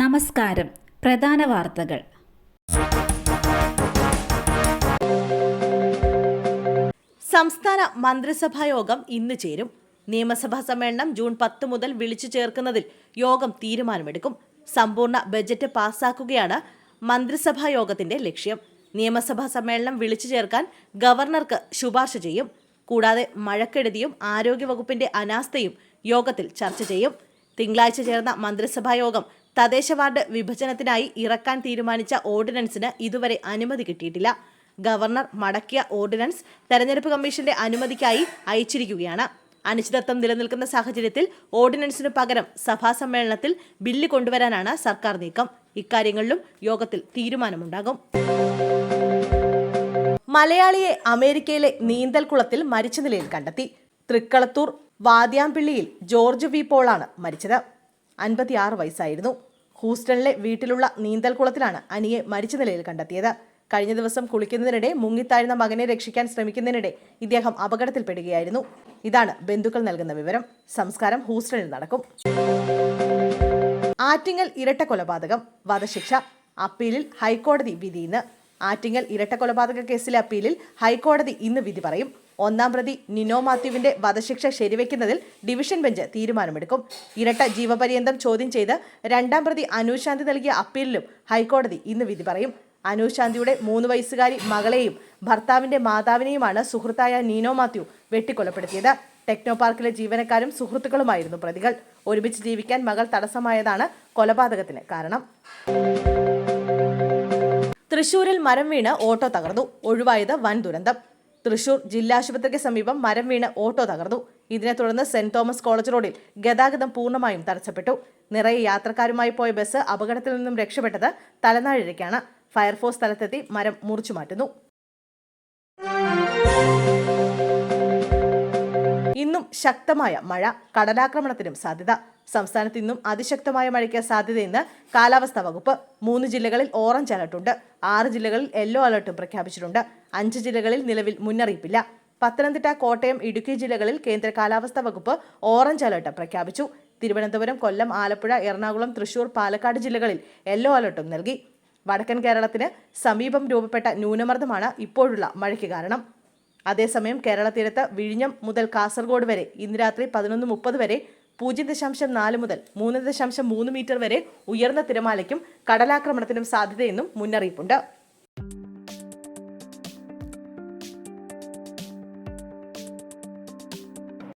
നമസ്കാരം. പ്രധാന വാർത്തകൾ. സംസ്ഥാന മന്ത്രിസഭാ യോഗം ഇന്ന് ചേരും. നിയമസഭാ സമ്മേളനം ജൂൺ പത്ത് മുതൽ വിളിച്ചു ചേർക്കുന്നതിൽ യോഗം തീരുമാനമെടുക്കും. സമ്പൂർണ ബജറ്റ് പാസാക്കുകയാണ് മന്ത്രിസഭാ യോഗത്തിന്റെ ലക്ഷ്യം. നിയമസഭാ സമ്മേളനം വിളിച്ചു ചേർക്കാൻ ഗവർണർക്ക് ശുപാർശ ചെയ്യും. കൂടാതെ മഴക്കെടുതിയും ആരോഗ്യവകുപ്പിന്റെ അനാസ്ഥയും യോഗത്തിൽ ചർച്ച ചെയ്യും. തിങ്കളാഴ്ച ചേർന്ന മന്ത്രിസഭാ യോഗം തദ്ദേശ വാർഡ് വിഭജനത്തിനായി ഇറക്കാൻ തീരുമാനിച്ച ഓർഡിനൻസിന് ഇതുവരെ അനുമതി കിട്ടിയിട്ടില്ല. ഗവർണർ മടക്കിയ ഓർഡിനൻസ് തെരഞ്ഞെടുപ്പ് കമ്മീഷന്റെ അനുമതിക്കായി അയച്ചിരിക്കുകയാണ്. അനിശ്ചിതത്വം നിലനിൽക്കുന്ന സാഹചര്യത്തിൽ ഓർഡിനൻസിനു പകരം സഭാ സമ്മേളനത്തിൽ ബില്ല് കൊണ്ടുവരാനാണ് സർക്കാർ നീക്കം. ഇക്കാര്യങ്ങളിലും യോഗത്തിൽ തീരുമാനമുണ്ടാകും. മലയാളിയെ അമേരിക്കയിലെ നീന്തൽക്കുളത്തിൽ മരിച്ച നിലയിൽ കണ്ടെത്തി. തൃക്കളത്തൂർ വാദ്യാമ്പിള്ളിയിൽ ജോർജ് വി പോളാണ് മരിച്ചത്. അൻപത്തിയാറ് വയസ്സായിരുന്നു. ഹൂസ്റ്റണിലെ വീട്ടിലുള്ള നീന്തൽക്കുളത്തിലാണ് അനിയെ മരിച്ച നിലയിൽ കണ്ടെത്തിയത്. കഴിഞ്ഞ ദിവസം കുളിക്കുന്നതിനിടെ മുങ്ങിത്താഴ്ന്ന മകനെ രക്ഷിക്കാൻ ശ്രമിക്കുന്നതിനിടെ ഇദ്ദേഹം അപകടത്തിൽപ്പെടുകയായിരുന്നു. ഇതാണ് ബന്ധുക്കൾ നൽകുന്ന വിവരം. സംസ്കാരം ഹൂസ്റ്റണിൽ നടക്കും. ആറ്റിങ്ങൽ ഇരട്ട കൊലപാതകം വധശിക്ഷ. അപ്പീലിൽ ഹൈക്കോടതി വിധി ഇന്ന്. ആറ്റിങ്ങൽ ഇരട്ട കൊലപാതക കേസിലെ അപ്പീലിൽ ഹൈക്കോടതി ഇന്ന് വിധി പറയും. ഒന്നാം പ്രതി നിനോ മാത്യുവിന്റെ വധശിക്ഷ ശരിവെക്കുന്നതിൽ ഡിവിഷൻ ബെഞ്ച് തീരുമാനമെടുക്കും. ഇരട്ട ജീവപര്യന്തം ചോദ്യം ചെയ്ത് രണ്ടാം പ്രതി അനുശാന്തി നൽകിയ അപ്പീലിലും ഹൈക്കോടതി ഇന്ന് വിധി പറയും. അനുശാന്തിയുടെ മൂന്ന് വയസ്സുകാരി മകളെയും ഭർത്താവിന്റെ മാതാവിനെയുമാണ് സുഹൃത്തായ നീനോ മാത്യു വെട്ടിക്കൊലപ്പെടുത്തിയത്. ടെക്നോ പാർക്കിലെ ജീവനക്കാരും സുഹൃത്തുക്കളുമായിരുന്നു പ്രതികൾ. ഒരുമിച്ച് ജീവിക്കാൻ മകൾ തടസ്സമായതാണ് കൊലപാതകത്തിന് കാരണം. തൃശൂരിൽ മരം വീണ് ഓട്ടോ തകർന്നു. ഒഴിവായത് വൻ ദുരന്തം. തൃശൂർ ജില്ലാശുപത്രിക്ക് സമീപം മരം വീണ് ഓട്ടോ തകർന്നു. ഇതിനെ തുടർന്ന് സെന്റ് തോമസ് കോളേജ് റോഡിൽ ഗതാഗതം പൂർണമായും തടസ്സപ്പെട്ടു. നിറയെ യാത്രക്കാരുമായി പോയ ബസ് അപകടത്തിൽ നിന്നും രക്ഷപ്പെട്ടത് തലനാഴിഴയ്ക്കാണ്. ഫയർഫോഴ്സ് സ്ഥലത്തെത്തി മരം മുറിച്ചു മാറ്റുന്നു. ഇന്നും ശക്തമായ മഴ കടലാക്രമണത്തിനും സാധ്യത. സംസ്ഥാനത്ത് ഇന്നും അതിശക്തമായ മഴയ്ക്ക് സാധ്യതയെന്ന് കാലാവസ്ഥാ വകുപ്പ് മൂന്ന് ജില്ലകളിൽ ഓറഞ്ച് അലർട്ടുണ്ട്. ആറ് ജില്ലകളിൽ യെല്ലോ അലർട്ടും പ്രഖ്യാപിച്ചിട്ടുണ്ട്. അഞ്ച് ജില്ലകളിൽ നിലവിൽ മുന്നറിയിപ്പില്ല. പത്തനംതിട്ട കോട്ടയം ഇടുക്കി ജില്ലകളിൽ കേന്ദ്ര കാലാവസ്ഥാ വകുപ്പ് ഓറഞ്ച് അലർട്ട് പ്രഖ്യാപിച്ചു. തിരുവനന്തപുരം കൊല്ലം ആലപ്പുഴ എറണാകുളം തൃശൂർ പാലക്കാട് ജില്ലകളിൽ യെല്ലോ അലർട്ടും നൽകി. വടക്കൻ കേരളത്തിന് സമീപം രൂപപ്പെട്ട ന്യൂനമർദ്ദമാണ് ഇപ്പോഴുള്ള മഴയ്ക്ക് കാരണം. അതേസമയം കേരള തീരത്ത് വിഴിഞ്ഞം മുതൽ കാസർഗോഡ് വരെ ഇന്ന് രാത്രി പതിനൊന്ന് മുപ്പത് വരെ പൂജ്യം ദശാംശം നാല് മുതൽ മൂന്ന് ദശാംശം മൂന്ന് മീറ്റർ വരെ ഉയർന്ന തിരമാലയ്ക്കും കടലാക്രമണത്തിനും സാധ്യതയെന്നും മുന്നറിയിപ്പുണ്ട്.